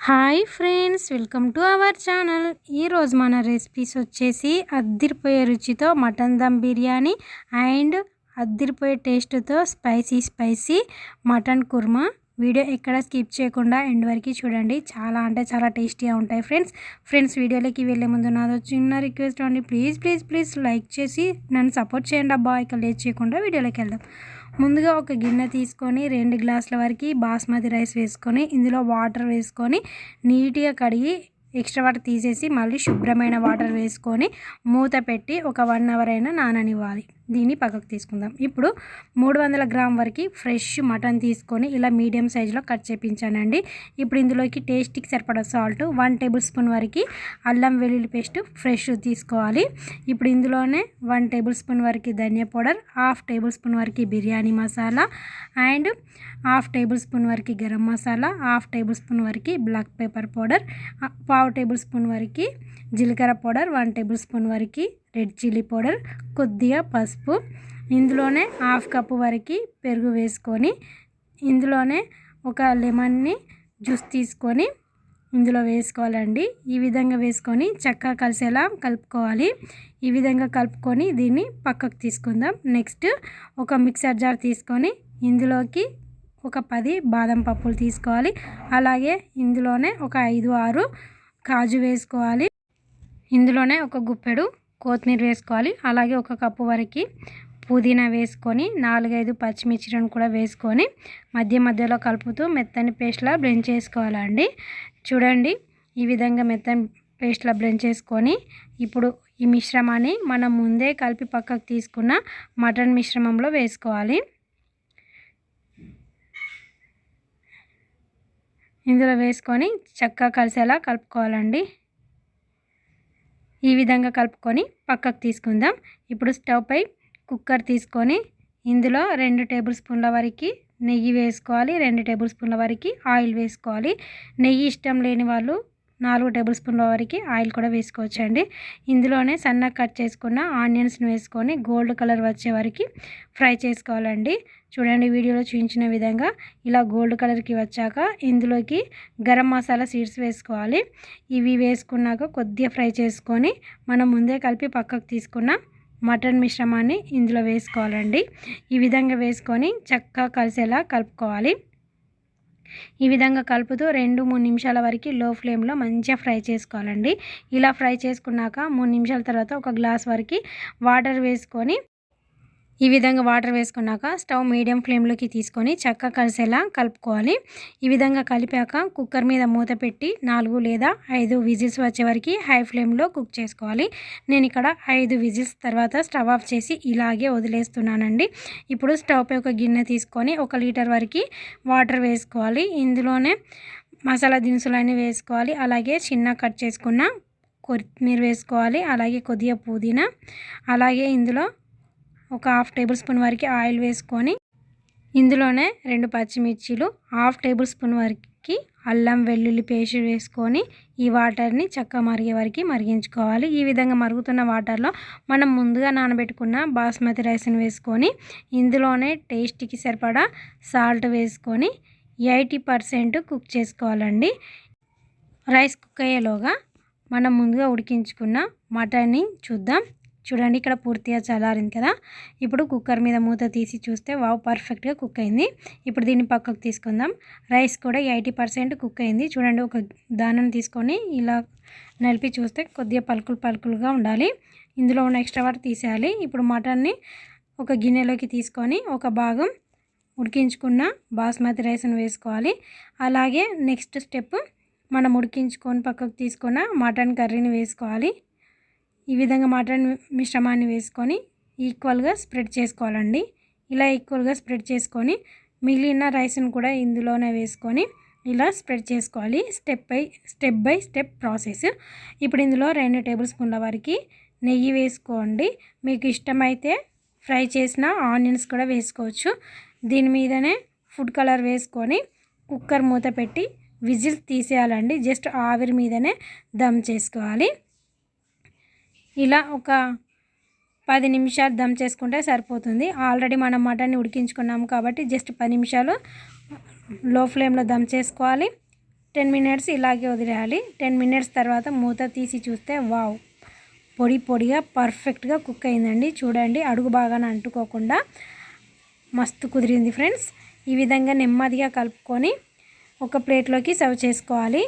Hi friends welcome to our channel. ఈరోజు మన recipes వచ్చేసి అద్దిరిపోయే రుచితో మటన్ దమ్ బిర్యానీ అండ్ అద్దిరిపోయే టేస్ట్తో spicy spicy mutton kurma. Video ఎక్కడ స్కిప్ చేయకుండా ఎండ్ వరకు చూడండి. చాలా అంటే చాలా టేస్టీగా ఉంటాయి ఫ్రెండ్స్. ఫ్రెండ్స్ వీడియోలోకి వెళ్ళే ముందు నాదో చిన్న రిక్వెస్ట్ అండి. ప్లీజ్ ప్లీజ్ ప్లీజ్ లైక్ చేసి నన్ను సపోర్ట్ చేయండి అబ్బా. ఇక లేట్ చేయకుండా వీడియోలోకి వెళ్దాం. ముందుగా ఒక గిన్నె తీసుకొని రెండు గ్లాసుల వరకు బాస్మతి రైస్ వేసుకొని ఇందులో వాటర్ వేసుకొని నీట్గా కడిగి ఎక్స్ట్రా వాటర్ తీసేసి మళ్ళీ శుభ్రమైన వాటర్ వేసుకొని మూత పెట్టి ఒక వన్ అవర్ అయినా నాననివ్వాలి. దీన్ని పక్కకు తీసుకుందాం. ఇప్పుడు మూడు వందల గ్రామ్ వరకు ఫ్రెష్ మటన్ తీసుకొని ఇలా మీడియం సైజులో కట్ చేపించానండి. ఇప్పుడు ఇందులోకి టేస్ట్కి సరిపడా సాల్ట్ వన్ టేబుల్ స్పూన్ వరకు అల్లం వెల్లుల్లి పేస్ట్ ఫ్రెష్ తీసుకోవాలి. ఇప్పుడు ఇందులోనే వన్ టేబుల్ స్పూన్ వరకు ధనియా పౌడర్ హాఫ్ టేబుల్ స్పూన్ వరకు biryani masala and half tablespoon వరకు garam masala half tablespoon వరకు బ్లాక్ పెప్పర్ పౌడర్ పావు టేబుల్ స్పూన్ వరకు జీలకర్ర పౌడర్ వన్ టేబుల్ స్పూన్ వరకు రెడ్ చిల్లీ పౌడర్ కొద్దిగా పసుపు ఇందులోనే హాఫ్ కప్ వరకు పెరుగు వేసుకొని ఇందులోనే ఒక లెమన్ని జ్యూస్ తీసుకొని ఇందులో వేసుకోవాలండి. ఈ విధంగా వేసుకొని చక్కగా కలిసేలా కలుపుకోవాలి. ఈ విధంగా కలుపుకొని దీన్ని పక్కకు తీసుకుందాం. నెక్స్ట్ ఒక మిక్సర్ జార్ తీసుకొని ఇందులోకి ఒక పది బాదం పప్పులు తీసుకోవాలి. అలాగే ఇందులోనే ఒక ఐదు ఆరు కాజు వేసుకోవాలి. ఇందులోనే ఒక గుప్పెడు కొత్తిమీర వేసుకోవాలి. అలాగే ఒక కప్పు వరకు పుదీనా వేసుకొని నాలుగైదు పచ్చిమిర్చిలను కూడా వేసుకొని మధ్య మధ్యలో కలుపుతూ మెత్తని పేస్ట్లా బ్లెండ్ చేసుకోవాలండి. చూడండి ఈ విధంగా మెత్తని పేస్ట్లా బ్లెండ్ చేసుకొని ఇప్పుడు ఈ మిశ్రమాన్ని మనం ముందే కలిపి పక్కకు తీసుకున్న మటన్ మిశ్రమంలో వేసుకోవాలి. ఇందులో వేసుకొని చక్కగా కలిసేలా కలుపుకోవాలండి. ఈ విధంగా కలుపుకొని పక్కకు తీసుకుందాం. ఇప్పుడు స్టవ్ పై కుక్కర్ తీసుకొని ఇందులో రెండు టేబుల్ స్పూన్ల వరకు నెయ్యి వేసుకోవాలి. రెండు టేబుల్ స్పూన్ల వరకు ఆయిల్ వేసుకోవాలి. నెయ్యి ఇష్టం లేని వాళ్ళు నాలుగు టేబుల్ స్పూన్ల వరకు ఆయిల్ కూడా వేసుకోవచ్చండి. ఇందులోనే సన్నగా కట్ చేసుకున్న ఆనియన్స్ని వేసుకొని గోల్డ్ కలర్ వచ్చే వరకు ఫ్రై చేసుకోవాలండి. చూడండి వీడియోలో చూపించిన విధంగా ఇలా గోల్డ్ కలర్కి వచ్చాక ఇందులోకి గరం మసాలా సీడ్స్ వేసుకోవాలి. ఇవి వేసుకున్నాక కొద్దిగా ఫ్రై చేసుకొని మనం ముందే కలిపి పక్కకు తీసుకున్న మటన్ మిశ్రమాన్ని ఇందులో వేసుకోవాలండి. ఈ విధంగా వేసుకొని చక్కగా కలిసేలా కలుపుకోవాలి. ఈ విధంగా కలుపుతూ రెండు మూడు నిమిషాల వరకు లో ఫ్లేమ్లో మంచిగా ఫ్రై చేసుకోవాలండి. ఇలా ఫ్రై చేసుకున్నాక మూడు నిమిషాల తర్వాత ఒక గ్లాస్ వరకు వాటర్ వేసుకొని ఈ విధంగా వాటర్ వేసుకున్నాక స్టవ్ మీడియం ఫ్లేమ్లోకి తీసుకొని చక్క కలిసేలా కలుపుకోవాలి. ఈ విధంగా కలిపాక కుక్కర్ మీద మూత పెట్టి నాలుగు లేదా ఐదు విజిల్స్ వచ్చే వరకు హై ఫ్లేమ్లో కుక్ చేసుకోవాలి. నేను ఇక్కడ ఐదు విజిల్స్ తర్వాత స్టవ్ ఆఫ్ చేసి ఇలాగే వదిలేస్తున్నానండి. ఇప్పుడు స్టవ్ పై ఒక గిన్నె తీసుకొని ఒక లీటర్ వరకు వాటర్ వేసుకోవాలి. ఇందులోనే మసాలా దినుసులన్నీ వేసుకోవాలి. అలాగే చిన్న కట్ చేసుకున్న కొత్తిమీర వేసుకోవాలి. అలాగే కొద్దిగా పుదీనా. అలాగే ఇందులో ఒక హాఫ్ టేబుల్ స్పూన్ వరకు ఆయిల్ వేసుకొని ఇందులోనే రెండు పచ్చిమిర్చీలు హాఫ్ టేబుల్ స్పూన్ వరకు అల్లం వెల్లుల్లి పేస్ట్ వేసుకొని ఈ వాటర్ని చక్కగా మరిగే వరకు మరిగించుకోవాలి. ఈ విధంగా మరుగుతున్న వాటర్లో మనం ముందుగా నానబెట్టుకున్న బాస్మతి రైస్ని వేసుకొని ఇందులోనే టేస్ట్కి సరిపడా సాల్ట్ వేసుకొని ఎయిటీ పర్సెంట్ కుక్ చేసుకోవాలండి. రైస్ కుక్ అయ్యేలోగా మనం ముందుగా ఉడికించుకున్న మటన్ని చూద్దాం. చూడండి ఇక్కడ పూర్తిగా చల్లారింది కదా. ఇప్పుడు కుక్కర్ మీద మూత తీసి చూస్తే వావ్ పర్ఫెక్ట్గా కుక్ అయింది. ఇప్పుడు దీన్ని పక్కకు తీసుకుందాం. రైస్ కూడా ఎయిటీ పర్సెంట్ కుక్ అయింది. చూడండి ఒక దానం తీసుకొని ఇలా నలిపి చూస్తే కొద్దిగా పలుకులు పలుకులుగా ఉండాలి. ఇందులో ఉన్న ఎక్స్ట్రా వాటర్ తీసేయాలి. ఇప్పుడు మటన్ని ఒక గిన్నెలోకి తీసుకొని ఒక భాగం ఉడికించుకున్న బాస్మతి రైస్ను వేసుకోవాలి. అలాగే నెక్స్ట్ స్టెప్ మనం ఉడికించుకొని పక్కకు తీసుకున్న మటన్ కర్రీని వేసుకోవాలి. ఈ విధంగా మటన్ మిశ్రమాన్ని వేసుకొని ఈక్వల్గా స్ప్రెడ్ చేసుకోవాలండి. ఇలా ఈక్వల్గా స్ప్రెడ్ చేసుకొని మిగిలిన రైస్ని కూడా ఇందులోనే వేసుకొని ఇలా స్ప్రెడ్ చేసుకోవాలి. Step by step by step process. ఇప్పుడు ఇందులో రెండు టేబుల్ స్పూన్ల వరకు నెయ్యి వేసుకోండి. మీకు ఇష్టమైతే ఫ్రై చేసిన ఆనియన్స్ కూడా వేసుకోవచ్చు. దీని మీదనే ఫుడ్ కలర్ వేసుకొని కుక్కర్ మూత పెట్టి విజిల్స్ తీసేయాలండి. జస్ట్ ఆవిరి మీదనే దమ్ చేసుకోవాలి. ఇలా ఒక పది నిమిషాలు దమ్ చేసుకుంటే సరిపోతుంది. ఆల్రెడీ మనం మటన్ని ఉడికించుకున్నాము కాబట్టి జస్ట్ పది నిమిషాలు లో ఫ్లేమ్లో దమ్ చేసుకోవాలి. టెన్ మినిట్స్ ఇలాగే వదిలేయాలి. టెన్ మినిట్స్ తర్వాత మూత తీసి చూస్తే వావ్ పొడి పొడిగా పర్ఫెక్ట్గా కుక్ అయిందండి. చూడండి అడుగు బాగా అంటుకోకుండా మస్తు కుదిరింది ఫ్రెండ్స్. ఈ విధంగా నెమ్మదిగా కలుపుకొని ఒక ప్లేట్లోకి సర్వ్ చేసుకోవాలి.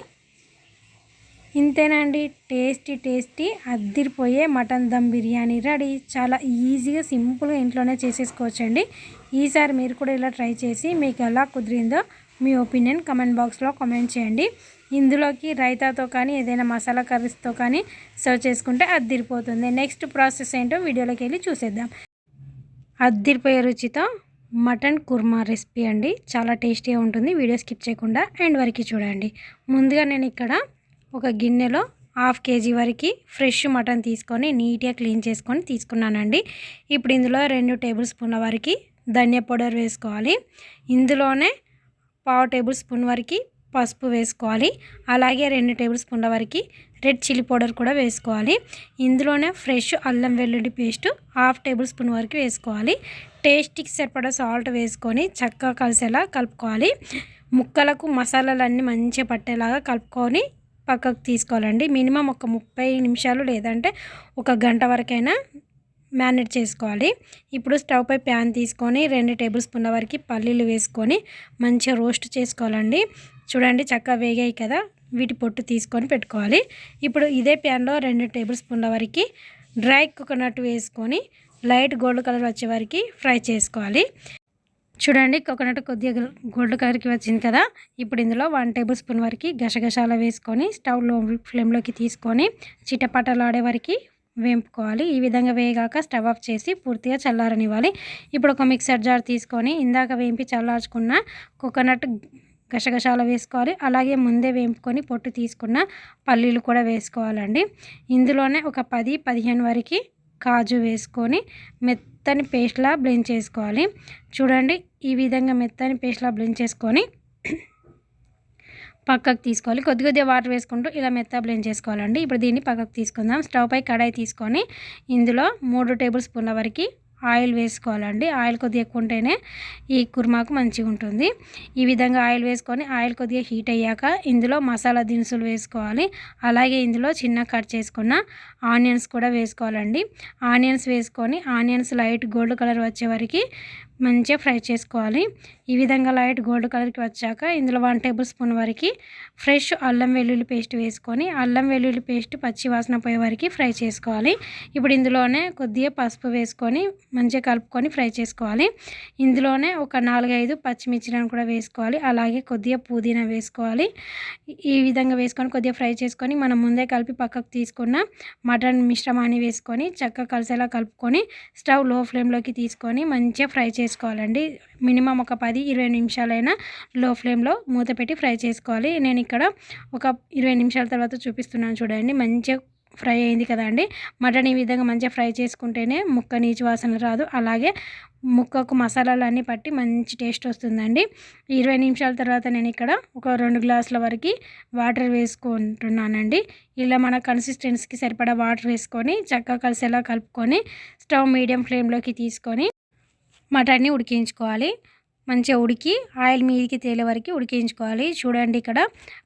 ఇంతేనండి. టేస్టీ టేస్టీ అద్దిరిపోయే మటన్ దమ్ బిర్యానీ రెడీ. చాలా ఈజీగా సింపుల్గా ఇంట్లోనే చేసేసుకోవచ్చండి. ఈసారి మీరు కూడా ఇలా ట్రై చేసి మీకు ఎలా కుదిరిందో మీ ఒపీనియన్ కమెంట్ బాక్స్లో కామెంట్ చేయండి. ఇందులోకి రైతాతో కానీ ఏదైనా మసాలా కర్రీస్తో కానీ సర్వ్ చేసుకుంటే అద్దిరిపోతుంది. నెక్స్ట్ ప్రాసెస్ ఏంటో వీడియోలోకి వెళ్ళి చూసేద్దాం. అద్దిరిపోయే రుచితో మటన్ కుర్మా రెసిపీ అండి. చాలా టేస్టీగా ఉంటుంది. వీడియో స్కిప్ చేయకుండా ఎండ్ వరకు చూడండి. ముందుగా నేను ఇక్కడ ఒక గిన్నెలో హాఫ్ కేజీ వరకు ఫ్రెష్ మటన్ తీసుకొని నీట్గా క్లీన్ చేసుకొని తీసుకున్నానండి. ఇప్పుడు ఇందులో రెండు టేబుల్ స్పూన్ల వరకు ధనియా పౌడర్ వేసుకోవాలి. ఇందులోనే పావు టేబుల్ స్పూన్ వరకు పసుపు వేసుకోవాలి. అలాగే రెండు టేబుల్ స్పూన్ల వరకు రెడ్ చిల్లీ పౌడర్ కూడా వేసుకోవాలి. ఇందులోనే ఫ్రెష్ అల్లం వెల్లుల్లి పేస్ట్ హాఫ్ టేబుల్ స్పూన్ వరకు వేసుకోవాలి. టేస్ట్కి సరిపడా సాల్ట్ వేసుకొని చక్కగా కలిసేలా కలుపుకోవాలి. ముక్కలకు మసాలాలన్నీ మంచిగా పట్టేలాగా కలుపుకొని పక్కకు తీసుకోవాలండి. మినిమం ఒక ముప్పై నిమిషాలు లేదంటే ఒక గంట వరకైనా మ్యారినేట్ చేసుకోవాలి. ఇప్పుడు స్టవ్ పై ప్యాన్ తీసుకొని రెండు టేబుల్ స్పూన్ల వరకు పల్లీలు వేసుకొని మంచిగా రోస్ట్ చేసుకోవాలండి. చూడండి చక్కగా వేగాయి కదా. వీటి పొట్టు తీసుకొని పెట్టుకోవాలి. ఇప్పుడు ఇదే ప్యాన్లో రెండు టేబుల్ స్పూన్ల వరకు డ్రై కోకోనట్ వేసుకొని లైట్ గోల్డ్ కలర్ వచ్చే వరకు ఫ్రై చేసుకోవాలి. చూడండి కోకోనట్ కొద్దిగా గోల్డ్ కలర్కి వచ్చింది కదా. ఇప్పుడు ఇందులో వన్ టేబుల్ స్పూన్ వరకు గసగసాల వేసుకొని స్టవ్లో ఫ్లేమ్లోకి తీసుకొని చిటపటలాడే వరకు వేంపుకోవాలి. ఈ విధంగా వేయగాక స్టవ్ ఆఫ్ చేసి పూర్తిగా చల్లారనివ్వాలి. ఇప్పుడు ఒక మిక్సర్ జార్ తీసుకొని ఇందాక వేంపి చల్లార్చుకున్న కోకోనట్ గసగసాలు వేసుకోవాలి. అలాగే ముందే వేంపుకొని పొట్టు తీసుకున్న పల్లీలు కూడా వేసుకోవాలండి. ఇందులోనే ఒక పది పదిహేను వరకు కాజు వేసుకొని మెత్ మెత్తని పేస్ట్లా బ్లెండ్ చేసుకోవాలి. చూడండి ఈ విధంగా మెత్తని పేస్ట్లా బ్లెండ్ చేసుకొని పక్కకు తీసుకోవాలి. కొద్ది కొద్దిగా వాటర్ వేసుకుంటూ ఇలా మెత్త బ్లెండ్ చేసుకోవాలండి. ఇప్పుడు దీన్ని పక్కకు తీసుకుందాం. స్టవ్ పై కడాయి తీసుకొని ఇందులో మూడు టేబుల్ స్పూన్ల వరకు ఆయిల్ వేసుకోవాలండి. ఆయిల్ కొద్దిగా ఎక్కువ ఉంటేనే ఈ కుర్మాకు మంచిగా ఉంటుంది. ఈ విధంగా ఆయిల్ వేసుకొని ఆయిల్ కొద్దిగా హీట్ అయ్యాక ఇందులో మసాలా దినుసులు వేసుకోవాలి. అలాగే ఇందులో చిన్న కట్ చేసుకున్న ఆనియన్స్ కూడా వేసుకోవాలండి. ఆనియన్స్ వేసుకొని ఆనియన్స్ లైట్ గోల్డ్ కలర్ వచ్చే వరకు మంచిగా ఫ్రై చేసుకోవాలి. ఈ విధంగా లైట్ గోల్డ్ కలర్కి వచ్చాక ఇందులో వన్ టేబుల్ స్పూన్ వరకు ఫ్రెష్ అల్లం వెల్లుల్లి పేస్ట్ వేసుకొని అల్లం వెల్లుల్లి పేస్ట్ పచ్చి వాసన పోయే వరకు ఫ్రై చేసుకోవాలి. ఇప్పుడు ఇందులోనే కొద్దిగా పసుపు వేసుకొని మంచిగా కలుపుకొని ఫ్రై చేసుకోవాలి. ఇందులోనే ఒక నాలుగైదు పచ్చిమిర్చిలను కూడా వేసుకోవాలి. అలాగే కొద్దిగా పుదీనా వేసుకోవాలి. ఈ విధంగా వేసుకొని కొద్దిగా ఫ్రై చేసుకొని మనం ముందే కలిపి పక్కకు తీసుకున్న మటన్ మిశ్రమాన్ని వేసుకొని చక్కగా కలిసేలా కలుపుకొని స్టవ్లో ఫ్లేమ్లోకి తీసుకొని మంచిగా ఫ్రై చేసుకోవాలండి. మినిమం ఒక పది ఇరవై నిమిషాలైనా లో ఫ్లేమ్లో మూత పెట్టి ఫ్రై చేసుకోవాలి. నేను ఇక్కడ ఒక ఇరవై నిమిషాల తర్వాత చూపిస్తున్నాను చూడండి. మంచిగా ఫ్రై అయింది కదండి మటన్ ఈ విధంగా మంచిగా ఫ్రై చేసుకుంటేనే ముక్క నీచు వాసన రాదు. అలాగే ముక్కకు మసాలాలు అన్నీ పట్టి మంచి టేస్ట్ వస్తుందండి. ఇరవై నిమిషాల తర్వాత నేను ఇక్కడ ఒక రెండు గ్లాసుల వరకు వాటర్ వేసుకుంటున్నానండి. ఇలా మన కన్సిస్టెన్సీకి సరిపడా వాటర్ వేసుకొని చక్కగా కలిసేలా కలుపుకొని స్టవ్ మీడియం ఫ్లేమ్లోకి తీసుకొని మటన్ని ఉడికించుకోవాలి. మంచిగా ఉడికి ఆయిల్ మీదికి తేలే వరకు ఉడికించుకోవాలి. చూడండి ఇక్కడ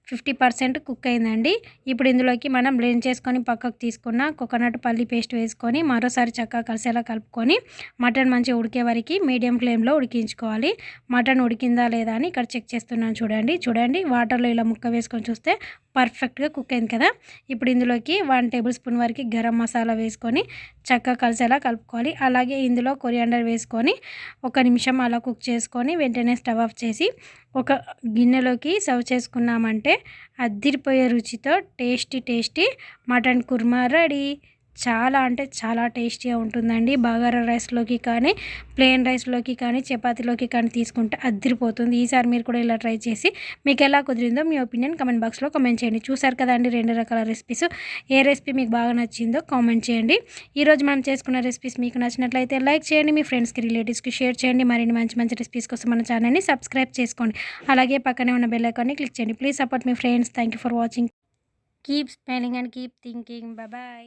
ఫిఫ్టీ పర్సెంట్ కుక్ అయిందండి ఇప్పుడు ఇందులోకి మనం బ్లెండ్ చేసుకొని పక్కకు తీసుకున్న కోకోనట్ పల్లి పేస్ట్ వేసుకొని మరోసారి చక్కగా కలిసేలా కలుపుకొని మటన్ మంచిగా ఉడికే వరకు మీడియం ఫ్లేమ్లో ఉడికించుకోవాలి. మటన్ ఉడికిందా లేదా అని ఇక్కడ చెక్ చేస్తున్నాను చూడండి. చూడండి వాటర్లో ఇలా ముక్క వేసుకొని చూస్తే పర్ఫెక్ట్గా కుక్ అయింది కదా. ఇప్పుడు ఇందులోకి వన్ టేబుల్ స్పూన్ వరకు గరం మసాలా వేసుకొని చక్కగా కలిసేలా కలుపుకోవాలి. అలాగే ఇందులో కొరియాండర్ వేసుకొని ఒక నిమిషం అలా కుక్ చేసుకొని వెంటనే స్టవ్ ఆఫ్ చేసి ఒక గిన్నెలోకి సర్వ్ చేసుకున్నామంటే అద్దిరిపోయే రుచితో tasty tasty mutton kurma ready. చాలా అంటే చాలా టేస్టీగా ఉంటుందండి. బగారా రైస్లోకి కానీ ప్లెయిన్ రైస్లోకి కానీ చపాతీలోకి కానీ తీసుకుంటే అద్దరిపోతుంది ఈసారి మీరు కూడా ఇలా ట్రై చేసి మీకు ఎలా కుదిరిందో మీ ఒపీనియన్ కమెంట్ బాక్స్లో కామెంట్ చేయండి. చూసారు కదండి రెండు రకాల రెసిపీస్. ఏ రెసిపీ మీకు బాగా నచ్చిందో కామెంట్ చేయండి. ఈరోజు మనం చేసుకున్న రెసిపీస్ మీకు నచ్చినట్లయితే లైక్ చేయండి. మీ ఫ్రెండ్స్కి రిలేటివ్స్కి షేర్ చేయండి. మరిన్ని మంచి మంచి రెసిపీస్ కోసం మన ఛానల్ని సబ్స్క్రైబ్ చేసుకోండి. అలాగే పక్కనే ఉన్న బెల్ ఐకాన్ని క్లిక్ చేయండి. Please support me friends. Thank for watching. Keep spelling and keep thinking. Bye.